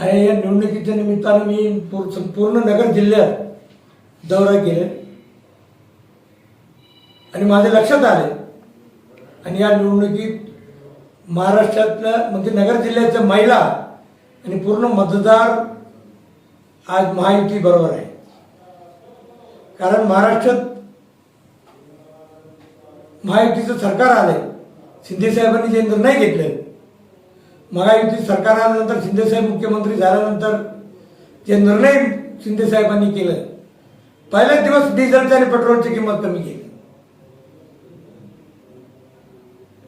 आणि या निवडणुकीच्या निमित्तानं मी पूर- संपूर्ण नगर जिल्ह्यात दौरा केले. आणि माझ्या लक्षात आले. आणि या निवडणुकीत महाराष्ट्रातल्या म्हणजे नगर जिल्ह्याच्या महिला आणि पूर्ण मतदार आज महायुती बरोबर आहे. कारण महाराष्ट्रात महायुतीचं सरकार आलंय. शिंदेसाहेबांनी जे निर्णय घेतले महायुती सरकार आल्यानंतर शिंदेसाहेब मुख्यमंत्री झाल्यानंतर जे निर्णय शिंदेसाहेबांनी केलं पहिल्याच दिवस डिझेलची आणि पेट्रोलची किंमत कमी केली.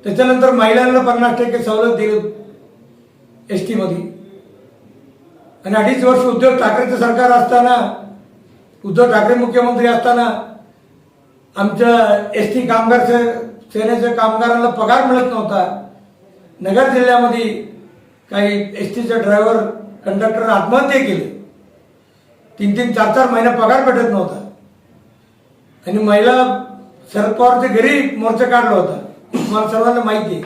त्याच्यानंतर महिलांना पन्नास टक्के सवलत दिली एस टीमध्ये आणि अडीच वर्ष उद्धव ठाकरेचं सरकार असताना उद्धव ठाकरे मुख्यमंत्री असताना आमच्या एस टी कामगार सेनेच्या कामगारांना पगार मिळत नव्हता. नगर जिल्ह्यामध्ये काही एस टीचा ड्रायव्हर कंडक्टर आत्महत्या केले. तीन तीन चार चार महिना पगार भेटत नव्हता. आणि महिला शरद पवारच्या घरी मोर्चा काढला होता. मला सर्वांना माहिती आहे.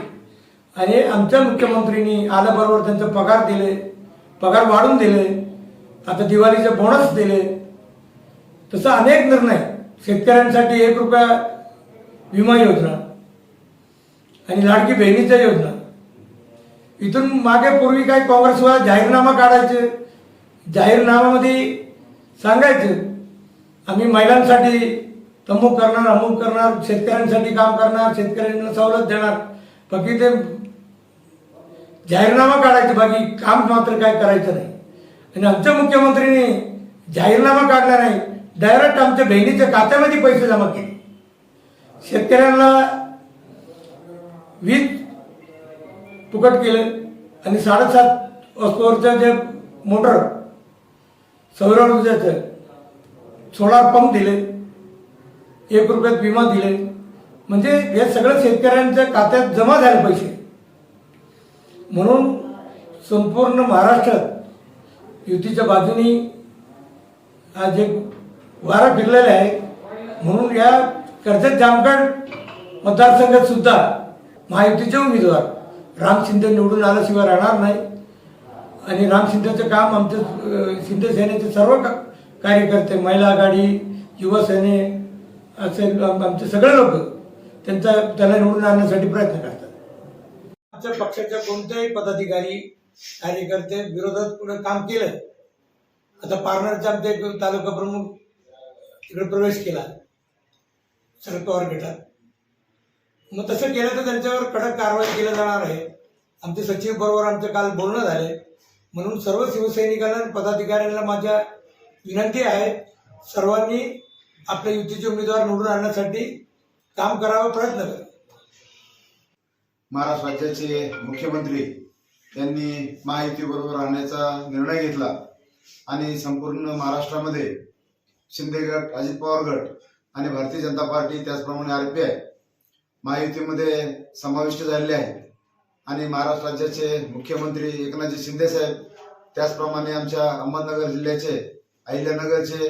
आणि आमच्या मुख्यमंत्र्यांनी आल्याबरोबर त्यांचे पगार दिले पगार वाढून दिले. आता दिवाळीचे बोनस दिले. तसं अनेक निर्णय. शेतकऱ्यांसाठी एक रुपया विमा योजना आणि लाडकी बहिणीच्या योजना. इथून मागे पूर्वी काय काँग्रेसवाला जाहीरनामा काढायचे जाहीरनाम्यामध्ये सांगायचं आम्ही महिलांसाठी तमूक करणार अमुक करणार शेतकऱ्यांसाठी काम करणार शेतकऱ्यांना सवलत देणार. बाकी ते जाहीरनामा काढायचे बाकी काम मात्र काय करायचं नाही. आणि आमच्या मुख्यमंत्र्यांनी जाहीरनामा काढला नाही डायरेक्ट आमच्या बहिणीच्या खात्यामध्ये पैसे जमा केले. शेतकऱ्यांना वीज फुकट केलं आणि साडेसात वस्तूवरचं जे मोटर सौर ऊर्जाचं सोलार पंप दिले एक रुपयात विमा दिले. म्हणजे हे सगळं शेतकऱ्यांच्या खात्यात जमा झाले पैसे. म्हणून संपूर्ण महाराष्ट्रात युतीच्या बाजूनी आज एक वारा फिरलेला आहे म्हणून या कर्जत जामगड मतदारसंघात सुद्धा महायुतीचे उमेदवार राम शिंदे निवडून आल्याशिवाय राहणार नाही. आणि राम शिंदेचं काम आमचं शिंदे सेनेचे सर्व का- कार्यकर्ते महिला आघाडी युवासेने असे आमचे सगळे लोक त्यांचा त्याला निवडून आणण्यासाठी प्रयत्न करतात. आमच्या पक्षाच्या कोणत्याही पदाधिकारी कार्यकर्ते विरोधात पुढे काम केलं आता पारनेरचा आमचे एक तालुका प्रमुख तिकडे प्रवेश केला शरद पवार गटात. मग तसं केलं तर त्यांच्यावर कडक कारवाई केली जाणार आहे. आमचे सचिव बरोबर आमचं काल बोलणं झाले. म्हणून सर्व शिवसैनिकांना आणि पदाधिकाऱ्यांना माझ्या विनंती आहे सर्वांनी आपल्या युतीचे उमेदवार निवडून आणण्यासाठी काम करावं प्रयत्न करा. महाराष्ट्र राज्याचे मुख्यमंत्री त्यांनी महायुतीबरोबर आणण्याचा निर्णय घेतला आणि संपूर्ण महाराष्ट्रामध्ये शिंदे गट अजित पवार गट आणि भारतीय जनता पार्टी त्याचप्रमाणे आर पी आय महायुतीमध्ये समाविष्ट झालेले आहेत. आणि महाराष्ट्र राज्याचे मुख्यमंत्री एकनाथजी शिंदे साहेब त्याचप्रमाणे आमच्या अहमदनगर जिल्ह्याचे अहिल्यानगरचे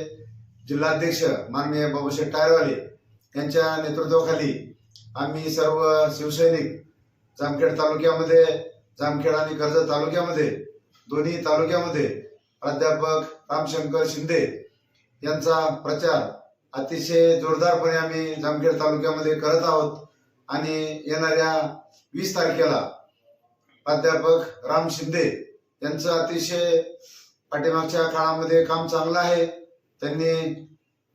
जिल्हाध्यक्ष माननीय बाबूशेठ टायरवाले यांच्या नेतृत्वाखाली आम्ही सर्व शिवसैनिक जामखेड तालुक्यामध्ये जामखेड आणि कर्जत तालुक्यामध्ये दोन्ही तालुक्यामध्ये प्राध्यापक रामशंकर शिंदे यांचा प्रचार अतिशय जोरदारपणे आम्ही जामखेड तालुक्यामध्ये करत आहोत. आणि येणाऱ्या वीस तारखेला प्राध्यापक राम शिंदे यांचं अतिशय पाठीमागच्या काळामध्ये काम चांगलं आहे. त्यांनी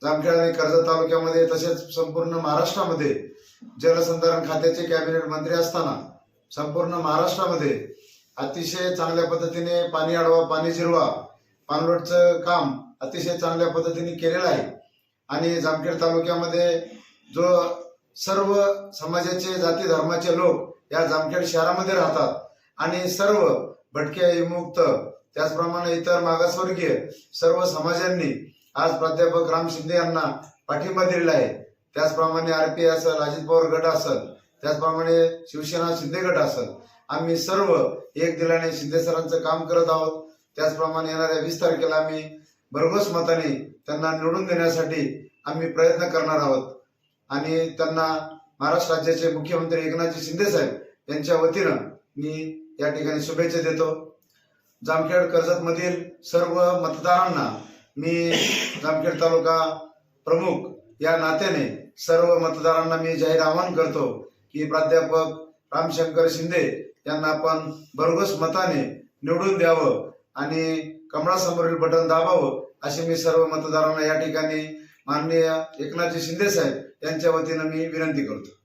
जामखेड आणि कर्जत तालुक्यामध्ये तसेच संपूर्ण महाराष्ट्रामध्ये जलसंधारण खात्याचे कॅबिनेट मंत्री असताना संपूर्ण महाराष्ट्रामध्ये अतिशय चांगल्या पद्धतीने पाणी अडवा पाणी जिरवा पाणलोटचं काम अतिशय चांगल्या पद्धतीने केलेलं आहे. आणि जामखेड तालुक्यामध्ये जो सर्व समाजाचे जाती धर्माचे लोक या जामखेड शहरामध्ये राहतात. आणि सर्व भटक्या विमुक्त त्याचप्रमाणे इतर मागासवर्गीय सर्व समाजांनी आज प्राध्यापक राम शिंदे यांना पाठिंबा दिलेला आहे. त्याचप्रमाणे आर पी असेल अजित पवार गट असेल त्याचप्रमाणे शिवसेना शिंदे गट असेल. आम्ही सर्व एक दिलाने शिंदे सरांचं काम करत आहोत. त्याचप्रमाणे येणाऱ्या वीस तारखेला आम्ही भरघोस मताने त्यांना निवडून देण्यासाठी आम्ही प्रयत्न करणार आहोत. आणि त्यांना महाराष्ट्र राज्याचे मुख्यमंत्री एकनाथजी शिंदे साहेब यांच्या वतीनं मी या ठिकाणी शुभेच्छा देतो. जामखेड कर्जत मधील सर्व मतदारांना मी जामखेड तालुका प्रमुख या नात्याने सर्व मतदारांना मी जाहीर आवाहन करतो की प्राध्यापक रामशंकर शिंदे यांना आपण भरघोस मताने निवडून द्यावं आणि कमळासमोरील बटन दाबावं अशी मी सर्व मतदारांना या ठिकाणी माननीय एकनाथजी शिंदे साहेब यांच्या वतीनं मी विनंती करतो.